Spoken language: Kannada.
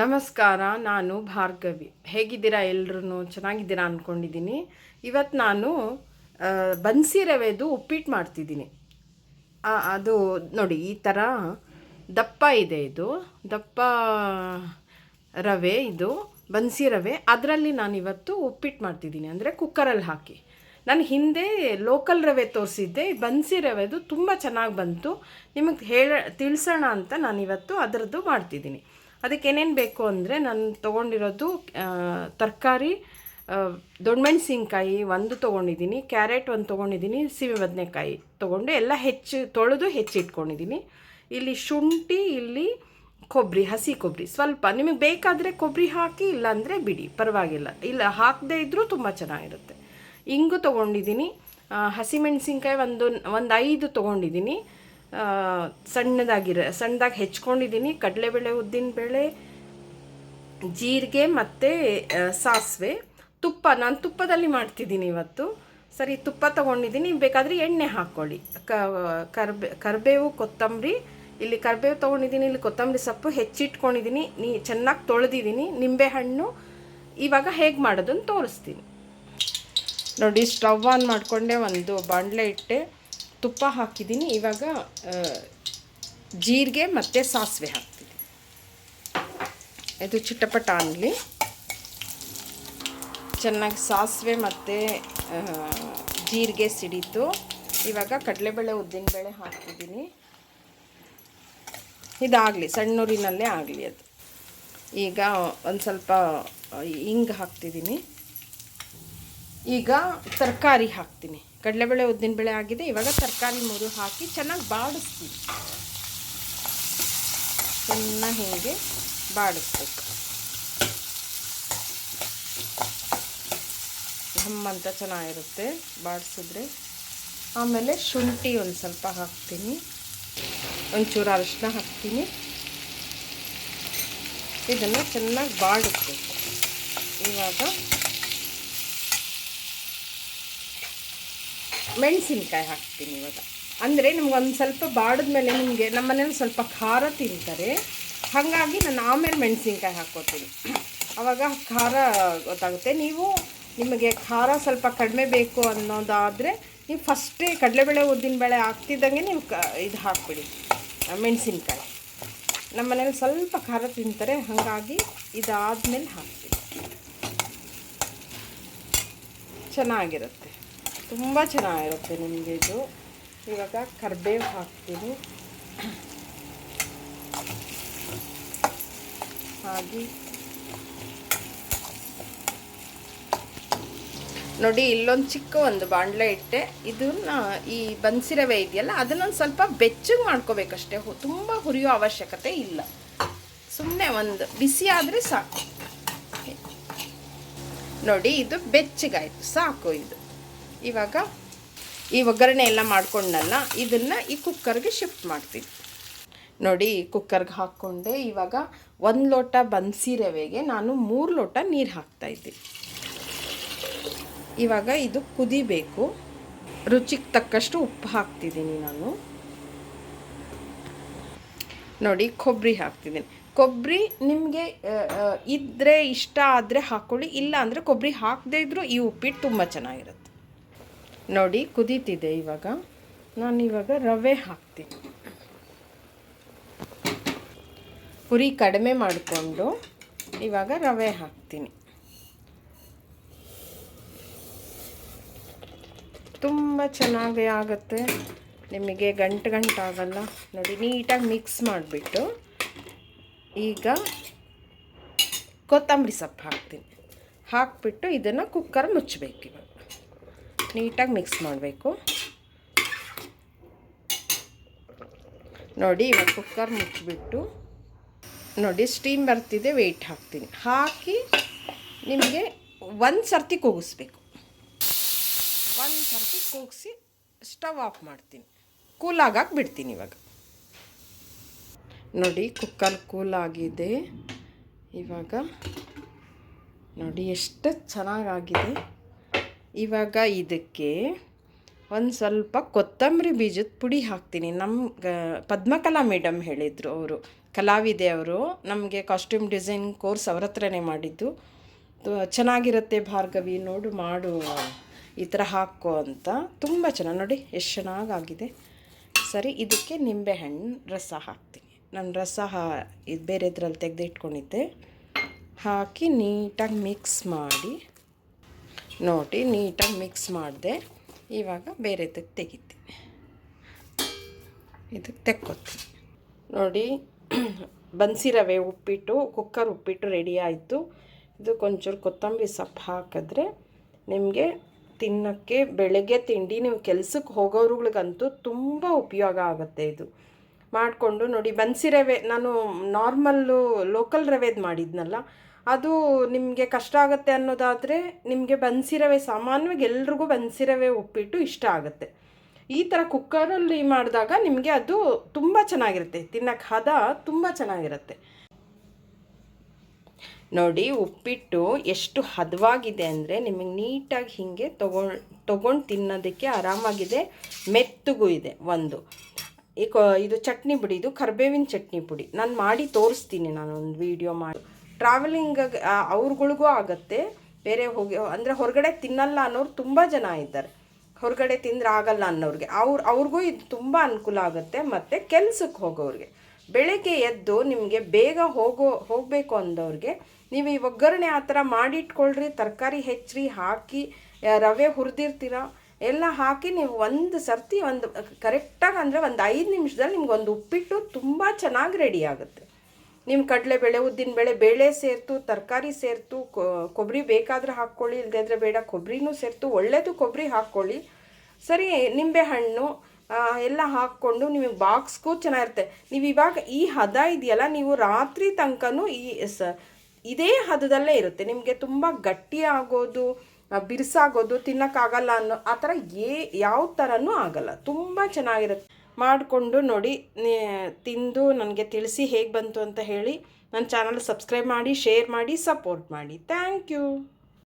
ನಮಸ್ಕಾರ, ನಾನು ಭಾರ್ಗವಿ. ಹೇಗಿದ್ದೀರಾ ಎಲ್ಲರೂ ಚೆನ್ನಾಗಿದ್ದೀರಾ ಅಂದ್ಕೊಂಡಿದ್ದೀನಿ ಇವತ್ತು ನಾನು ಬನ್ಸಿ ರವೆದು ಉಪ್ಪಿಟ್ಟು ಮಾಡ್ತಿದ್ದೀನಿ. ಅದು ನೋಡಿ, ಈ ಥರ ದಪ್ಪ ಇದೆ ಇದು. ದಪ್ಪ ರವೆ ಇದು, ಬನ್ಸಿ ರವೆ. ಅದರಲ್ಲಿ ನಾನು ಇವತ್ತು ಉಪ್ಪಿಟ್ಟು ಮಾಡ್ತಿದ್ದೀನಿ. ಅಂದರೆ ಕುಕ್ಕರಲ್ಲಿ ಹಾಕಿ. ನಾನು ಹಿಂದೆ ಲೋಕಲ್ ರವೆ ತೋರಿಸಿದ್ದೆ. ಬನ್ಸಿ ರವೆದು ತುಂಬ ಚೆನ್ನಾಗಿ ಬಂತು. ನಿಮಗೆ ಹೇಳ, ತಿಳಿಸೋಣ ಅಂತ ನಾನು ಇವತ್ತು ಅದರದ್ದು ಮಾಡ್ತಿದ್ದೀನಿ. ಅದಕ್ಕೆ ಏನೇನು ಬೇಕು ಅಂದರೆ ನಾನು ತೊಗೊಂಡಿರೋದು ತರಕಾರಿ ದೊಣ್ಣಮೆಣಸಿನ್ಕಾಯಿ ಒಂದು ತೊಗೊಂಡಿದ್ದೀನಿ, ಕ್ಯಾರೆಟ್ ಒಂದು ತೊಗೊಂಡಿದ್ದೀನಿ, ಸೀಮೆ ಬದನೆಕಾಯಿ ತೊಗೊಂಡು ಎಲ್ಲ ಹೆಚ್ಚು ತೊಳೆದು ಹೆಚ್ಚಿಟ್ಕೊಂಡಿದ್ದೀನಿ ಇಲ್ಲಿ ಶುಂಠಿ, ಇಲ್ಲಿ ಕೊಬ್ಬರಿ ಹಸಿ ಕೊಬ್ಬರಿ ಸ್ವಲ್ಪ ನಿಮಗೆ ಬೇಕಾದರೆ ಕೊಬ್ಬರಿ ಹಾಕಿ, ಇಲ್ಲಾಂದರೆ ಬಿಡಿ, ಪರವಾಗಿಲ್ಲ. ಇಲ್ಲ, ಹಾಕದೇ ಇದ್ದರೂ ತುಂಬ ಚೆನ್ನಾಗಿರುತ್ತೆ. ಇಂಗು ತೊಗೊಂಡಿದ್ದೀನಿ ಹಸಿಮೆಣಸಿನ್ಕಾಯಿ ಒಂದು ಒಂದು ಐದು ತೊಗೊಂಡಿದ್ದೀನಿ. ಸಣ್ಣದಾಗಿರ, ಸಣ್ಣದಾಗಿ ಹೆಚ್ಕೊಂಡಿದ್ದೀನಿ ಕಡಲೆಬೇಳೆ ಉದ್ದಿನಬೇಳೆ ಜೀರಿಗೆ ಮತ್ತು ಸಾಸಿವೆ. ತುಪ್ಪ, ನಾನು ತುಪ್ಪದಲ್ಲಿ ಮಾಡ್ತಿದ್ದೀನಿ ಇವತ್ತು. ಸರಿ, ತುಪ್ಪ ತೊಗೊಂಡಿದ್ದೀನಿ ಬೇಕಾದರೆ ಎಣ್ಣೆ ಹಾಕ್ಕೊಳ್ಳಿ ಕರ್ಬೆ, ಕರಿಬೇವು, ಕೊತ್ತಂಬರಿ. ಇಲ್ಲಿ ಕರಿಬೇವು ತೊಗೊಂಡಿದ್ದೀನಿ ಇಲ್ಲಿ ಕೊತ್ತಂಬರಿ ಸೊಪ್ಪು ಹೆಚ್ಚಿಟ್ಕೊಂಡಿದ್ದೀನಿ ನೀ, ಚೆನ್ನಾಗಿ ತೊಳೆದಿದ್ದೀನಿ ನಿಂಬೆಹಣ್ಣು. ಇವಾಗ ಹೇಗೆ ಮಾಡೋದನ್ನು ತೋರಿಸ್ತೀನಿ. ನೋಡಿ, ಸ್ಟವ್ ಆನ್ ಮಾಡಿಕೊಂಡೆ ಒಂದು ಬಾಣಲೆ ಇಟ್ಟೆ. ತುಪ್ಪ ಹಾಕಿದ್ದೀನಿ. ಇವಾಗ ಜೀರಿಗೆ ಮತ್ತು ಸಾಸಿವೆ ಹಾಕ್ತೀನಿ. ಇದು ಚಿಟ್ಟಪಟ ಅನ್ನಲಿ ಚೆನ್ನಾಗಿ ಸಾಸಿವೆ ಮತ್ತು ಜೀರಿಗೆ ಸಿಡಿತು. ಇವಾಗ ಕಡಲೆಬೇಳೆ ಉದ್ದಿನಬೇಳೆ ಹಾಕ್ತಿದ್ದೀನಿ ಇದಾಗಲಿ, ಸಣ್ಣೂರಿನಲ್ಲೇ ಆಗಲಿ ಅದು. ಈಗ ಒಂದು ಸ್ವಲ್ಪ ಹಿಂಗೆ ಹಾಕ್ತಿದ್ದೀನಿ. ಈಗ ತರಕಾರಿ ಹಾಕ್ತೀನಿ. ಕಡಲೆಬೇಳೆ ಉದ್ದಿನಬೇಳೆ ಆಗಿದೆ. ಇವಾಗ ತರಕಾರಿ ಮೂರು ಹಾಕಿ ಚೆನ್ನಾಗಿ ಬಾಡಿಸ್ತೀನಿ. ಚೆನ್ನಾಗಿ ಹೀಗೆ ಬಾಡಿಸ್ಬೇಕು. ಹಮ್ಮಂತ ಚೆನ್ನಾಗಿರುತ್ತೆ ಬಾಡಿಸಿದ್ರೆ. ಆಮೇಲೆ ಶುಂಠಿ ಒಂದು ಸ್ವಲ್ಪ ಹಾಕ್ತೀನಿ. ಒಂಚೂರು ಅರಿಶಿನ ಹಾಕ್ತೀನಿ. ಇದನ್ನು ಚೆನ್ನಾಗಿ ಬಾಡಿಸ್ಬೇಕು. ಇವಾಗ ಮೆಣಸಿನ್ಕಾಯಿ ಹಾಕ್ತೀನಿ ಇವಾಗ. ಅಂದರೆ ನಿಮ್ಗೊಂದು ಸ್ವಲ್ಪ ಸ್ವಲ್ಪ ಬಾಡಿದ್ಮೇಲೆ ನಿಮಗೆ ನಮ್ಮ ಮನೇಲಿ ಸ್ವಲ್ಪ ಖಾರ ತಿಂತಾರೆ. ಹಾಗಾಗಿ ನಾನು ಆಮೇಲೆ ಮೆಣಸಿನ್ಕಾಯಿ ಹಾಕ್ಕೋತೀನಿ ಆವಾಗ ಖಾರ ಗೊತ್ತಾಗುತ್ತೆ. ನೀವು ನಿಮಗೆ ಖಾರ ಸ್ವಲ್ಪ ಕಡಿಮೆ ಬೇಕು ಅನ್ನೋದಾದರೆ ನೀವು ಫಸ್ಟೇ ಕಡಲೆಬೇಳೆ ಉದ್ದಿನಬೇಳೆ ಹಾಕ್ತಿದ್ದಂಗೆ ನೀವು ಕ ಇದು ಹಾಕ್ಬಿಡಿ. ಮೆಣಸಿನ್ಕಾಯಿ. ನಮ್ಮ ಮನೇಲಿ ಸ್ವಲ್ಪ ಖಾರ ತಿಂತಾರೆ. ಹಾಗಾಗಿ ಇದಾದಮೇಲೆ ಹಾಕ್ತೀನಿ. ಚೆನ್ನಾಗಿರುತ್ತೆ. ತುಂಬ ಚೆನ್ನಾಗಿರುತ್ತೆ ನಿಮಗೆ ಇದು. ಇವಾಗ ಕರ್ಬೇವು ಹಾಕ್ತೀನಿ. ಹಾಗೆ. ನೋಡಿ, ಇಲ್ಲೊಂದು ಚಿಕ್ಕ ಒಂದು ಬಾಣಲೆ ಇಟ್ಟೆ. ಇದನ್ನ ಈ ಬನ್ಸಿ ರವೆ ಇದೆಯಲ್ಲ, ಅದನ್ನೊಂದು ಸ್ವಲ್ಪ ಬೆಚ್ಚಗೆ ಮಾಡ್ಕೋಬೇಕಷ್ಟೇ. ತುಂಬ ಹುರಿಯೋ ಅವಶ್ಯಕತೆ ಇಲ್ಲ. ಸುಮ್ಮನೆ ಒಂದು ಬಿಸಿ ಆದರೆ ಸಾಕು. ನೋಡಿ, ಇದು ಬೆಚ್ಚಗಾಯಿತು. ಸಾಕು ಇದು. ಇವಾಗ ಈ ಒಗ್ಗರಣೆ ಎಲ್ಲ ಮಾಡ್ಕೊಂಡಲ್ಲ, ಇದನ್ನು ಈ ಕುಕ್ಕರ್ಗೆ ಶಿಫ್ಟ್ ಮಾಡ್ತೀನಿ. ನೋಡಿ ಕುಕ್ಕರ್ಗೆ ಹಾಕ್ಕೊಂಡೆ. ಇವಾಗ ಒಂದು ಲೋಟ ಬನ್ಸಿ ರವೆಗೆ ನಾನು ಮೂರು ಲೋಟ ನೀರು ಹಾಕ್ತಾಯಿದ್ದೀನಿ ಇವಾಗ ಇದು ಕುದಿಬೇಕು. ರುಚಿಗೆ ತಕ್ಕಷ್ಟು ಉಪ್ಪು ಹಾಕ್ತಿದ್ದೀನಿ ನಾನು. ನೋಡಿ ಕೊಬ್ಬರಿ ಹಾಕ್ತಿದ್ದೀನಿ. ಕೊಬ್ಬರಿ ನಿಮಗೆ ಇದ್ದರೆ ಇಷ್ಟ ಆದರೆ ಹಾಕ್ಕೊಳ್ಳಿ ಇಲ್ಲ ಅಂದರೆ ಕೊಬ್ಬರಿ ಹಾಕದೇ ಇದ್ದರೂ ಈ ಉಪ್ಪಿಟ್ಟು ತುಂಬ ಚೆನ್ನಾಗಿರುತ್ತೆ. ನೋಡಿ, ಕುದೀತಿದೆ ಇವಾಗ. ನಾನು ಇವಾಗ ರವೆ ಹಾಕ್ತೀನಿ. ಪುರಿ ಕಡಿಮೆ ಮಾಡಿಕೊಂಡು ಇವಾಗ ರವೆ ಹಾಕ್ತೀನಿ. ತುಂಬ ಚೆನ್ನಾಗಿ ಆಗುತ್ತೆ. ನಿಮಗೆ ಗಂಟು ಗಂಟಾಗಲ್ಲ ನೋಡಿ, ನೀಟಾಗಿ ಮಿಕ್ಸ್ ಮಾಡಿಬಿಟ್ಟು ಈಗ ಕೊತ್ತಂಬರಿ ಸೊಪ್ಪು ಹಾಕ್ತೀನಿ. ಹಾಕ್ಬಿಟ್ಟು ಇದನ್ನು ಕುಕ್ಕರ್ ಮುಚ್ಚಬೇಕು ಇವಾಗ ನೀಟಾಗಿ ಮಿಕ್ಸ್ ಮಾಡಬೇಕು. ನೋಡಿ, ಇವಾಗ ಕುಕ್ಕರ್ ಮುಚ್ಚಿಬಿಟ್ಟು ನೋಡಿ ಸ್ಟೀಮ್ ಬರ್ತಿದೆ ವೆಯ್ಟ್ ಹಾಕ್ತೀನಿ. ಹಾಕಿ ನಿಮಗೆ ಒಂದು ಸರ್ತಿ ಕೂಗಿಸ್ಬೇಕು. ಒಂದು ಸರ್ತಿ ಕೂಗಿಸಿ ಸ್ಟವ್ ಆಫ್ ಮಾಡ್ತೀನಿ. ಕೂಲ್ ಆಗಕ್ಕೆ ಬಿಡ್ತೀನಿ ಇವಾಗ. ನೋಡಿ ಕುಕ್ಕರ್ ಕೂಲ್ ಆಗಿದೆ. ಇವಾಗ ನೋಡಿ, ಎಷ್ಟು ಚೆನ್ನಾಗಾಗಿದೆ. ಇವಾಗ ಇದಕ್ಕೆ ಒಂದು ಸ್ವಲ್ಪ ಕೊತ್ತಂಬರಿ ಬೀಜದ ಪುಡಿ ಹಾಕ್ತೀನಿ. ನಮ್ಮ ಪದ್ಮಕಲಾ ಮೇಡಮ್ ಹೇಳಿದರು ಅವರು. ಕಲಾವಿದೆ ಅವರು. ನಮಗೆ ಕಾಸ್ಟ್ಯೂಮ್ ಡಿಸೈನ್ ಕೋರ್ಸ್ ಅವ್ರ ಹತ್ರನೇ ಮಾಡಿದ್ದು. ಚೆನ್ನಾಗಿರುತ್ತೆ ಭಾರ್ಗವಿ, ನೋಡು, ಮಾಡು, ಈ ಥರ ಹಾಕು ಅಂತ. ತುಂಬ ಚೆನ್ನಾಗಿ, ನೋಡಿ, ಎಷ್ಟು ಚೆನ್ನಾಗಾಗಿದೆ. ಸರಿ, ಇದಕ್ಕೆ ನಿಂಬೆಹಣ್ಣು ರಸ ಹಾಕ್ತೀನಿ. ನಾನು ರಸ ಇದು ಬೇರೆದ್ರಲ್ಲಿ ತೆಗೆದಿಟ್ಕೊಂಡಿದ್ದೆ. ಹಾಕಿ ನೀಟಾಗಿ ಮಿಕ್ಸ್ ಮಾಡಿ. ನೋಡಿ, ನೀಟಾಗಿ ಮಿಕ್ಸ್ ಮಾಡಿದೆ. ಇವಾಗ ಬೇರೆದಕ್ಕೆ ತೆಗಿತೀನಿ. ಇದಕ್ಕೆ ತೆಕ್ಕೊತೀನಿ. ನೋಡಿ, ಬನ್ಸಿ ರವೆ ಉಪ್ಪಿಟ್ಟು, ಕುಕ್ಕರ್ ಉಪ್ಪಿಟ್ಟು ರೆಡಿ ಆಯಿತು. ಇದಕ್ಕೆ ಒಂಚೂರು ಕೊತ್ತಂಬರಿ ಸೊಪ್ಪು ಹಾಕಿದ್ರೆ ನಿಮಗೆ ತಿನ್ನೋಕ್ಕೆ, ಬೆಳಗ್ಗೆ ತಿಂಡಿ, ನೀವು ಕೆಲಸಕ್ಕೆ ಹೋಗೋರುಗಳಿಗಂತೂ ತುಂಬ ಉಪಯೋಗ ಆಗುತ್ತೆ ಇದು. ಮಾಡಿಕೊಂಡು ನೋಡಿ, ಬನ್ಸಿ ರವೆ ನಾನು ನಾರ್ಮಲ್ಲು, ಲೋಕಲ್ ರವೆದು ಮಾಡಿದ್ನಲ್ಲ ಅದು ನಿಮಗೆ ಕಷ್ಟ ಆಗುತ್ತೆ ಅನ್ನೋದಾದರೆ ನಿಮಗೆ ಬನ್ಸಿರವೆ, ಸಾಮಾನ್ಯವಾಗಿ ಎಲ್ರಿಗೂ ಬನ್ಸಿರವೆ ಉಪ್ಪಿಟ್ಟು ಇಷ್ಟ ಆಗುತ್ತೆ. ಈ ಥರ ಕುಕ್ಕರಲ್ಲಿ ಮಾಡಿದಾಗ ನಿಮಗೆ ಅದು ತುಂಬ ಚೆನ್ನಾಗಿರುತ್ತೆ. ತಿನ್ನಕ್ಕೆ ಹದ ತುಂಬ ಚೆನ್ನಾಗಿರುತ್ತೆ. ನೋಡಿ, ಉಪ್ಪಿಟ್ಟು ಎಷ್ಟು ಹದವಾಗಿದೆ ಅಂದರೆ ನಿಮಗೆ ನೀಟಾಗಿ ಹೀಗೆ ತೊಗೊಂಡು ತೊಗೊಂಡು ತಿನ್ನೋದಕ್ಕೆ ಆರಾಮಾಗಿದೆ, ಮೆತ್ತಗೂ ಇದೆ ಒಂದು. ಈ ಇದು ಚಟ್ನಿ ಪುಡಿ, ಇದು ಕರ್ಬೇವಿನ ಚಟ್ನಿ ಪುಡಿ. ನಾನು ಮಾಡಿ ತೋರಿಸ್ತೀನಿ ನಾನು ಒಂದು ವಿಡಿಯೋ ಮಾಡಿ. ಟ್ರಾವೆಲಿಂಗ್ ಅವ್ರಗಳಿಗೂ ಆಗುತ್ತೆ. ಬೇರೆ ಹೋಗಿ, ಅಂದರೆ ಹೊರಗಡೆ ತಿನ್ನಲ್ಲ ಅನ್ನೋರು ತುಂಬ ಜನ ಇದ್ದಾರೆ. ಹೊರಗಡೆ ತಿಂದ್ರೆ ಆಗಲ್ಲ ಅನ್ನೋರಿಗೆ. ಅವ್ರು, ಅವ್ರಿಗೂ ಇದು ತುಂಬ ಅನುಕೂಲ ಆಗುತ್ತೆ ಮತ್ತು ಕೆಲ್ಸಕ್ಕೆ ಹೋಗೋರಿಗೆ. ಬೆಳಗ್ಗೆ ಎದ್ದು ನಿಮಗೆ ಬೇಗ ಹೋಗೋ, ಹೋಗಬೇಕು ಅಂದವ್ರಿಗೆ ನೀವು ಈ ಒಗ್ಗರಣೆ ಆ ಥರ ಮಾಡಿಟ್ಕೊಳ್ರಿ, ತರಕಾರಿ ಹೆಚ್ಚ್ರಿ, ಹಾಕಿ ರವೆ ಹುರಿದಿರ್ತೀರ, ಎಲ್ಲ ಹಾಕಿ ನೀವು ಒಂದು ಸರ್ತಿ ಒಂದು, ಕರೆಕ್ಟಾಗಿ ಅಂದರೆ ಒಂದು ಐದು ನಿಮಿಷದಲ್ಲಿ ನಿಮ್ಗೆ ಒಂದು ಉಪ್ಪಿಟ್ಟು ತುಂಬ ಚೆನ್ನಾಗಿ ರೆಡಿ ಆಗುತ್ತೆ. ನಿಮ್ಮ ಕಡಲೆಬೇಳೆ ಉದ್ದಿನ ಬೇಳೆ ಸೇರ್ತು, ತರಕಾರಿ ಸೇರ್ತು ಕೊಬ್ಬರಿ ಬೇಕಾದರೆ ಹಾಕ್ಕೊಳ್ಳಿ ಇಲ್ಲದಿದ್ರೆ ಬೇಡ ಕೊಬ್ಬರಿನೂ ಸೇರ್ತು ಒಳ್ಳೆಯದು ಕೊಬ್ಬರಿ ಹಾಕ್ಕೊಳ್ಳಿ. ಸರಿ ನಿಂಬೆಹಣ್ಣು ಹಣ್ಣು ಎಲ್ಲ ಹಾಕ್ಕೊಂಡು ನಿಮಗೆ ಬಾಕ್ಸ್ಗೂ ಚೆನ್ನಾಗಿರುತ್ತೆ. ನೀವು ಇವಾಗ ಈ ಹದ ಇದೆಯಲ್ಲ, ನೀವು ರಾತ್ರಿ ತನಕನೂ ಈ ಸ, ಇದೇ ಹದದಲ್ಲೇ ಇರುತ್ತೆ. ನಿಮಗೆ ತುಂಬ ಗಟ್ಟಿ ಆಗೋದು ಬಿರ್ಸಾಗೋದು, ತಿನ್ನೋಕ್ಕಾಗಲ್ಲ ಅನ್ನೋ ಆ ಥರ ಏ, ಯಾವ ಥರನೂ ಆಗಲ್ಲ. ತುಂಬ ಚೆನ್ನಾಗಿರುತ್ತೆ. ಮಾಡಿಕೊಂಡು ನೋಡಿ ತಿಂದು ನನಗೆ ತಿಳಿಸಿ ಹೇಗೆ ಬಂತು ಅಂತ ಹೇಳಿ ನನ್ನ ಚಾನಲ್ ಸಬ್ಸ್ಕ್ರೈಬ್ ಮಾಡಿ ಶೇರ್ ಮಾಡಿ ಸಪೋರ್ಟ್ ಮಾಡಿ. Thank you